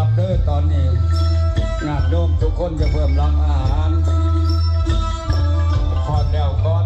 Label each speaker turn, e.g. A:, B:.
A: ครับเด้อตอนนี้งานโยมทุกคนจะเพิ่มรับอาหารขอดแล้วก่อน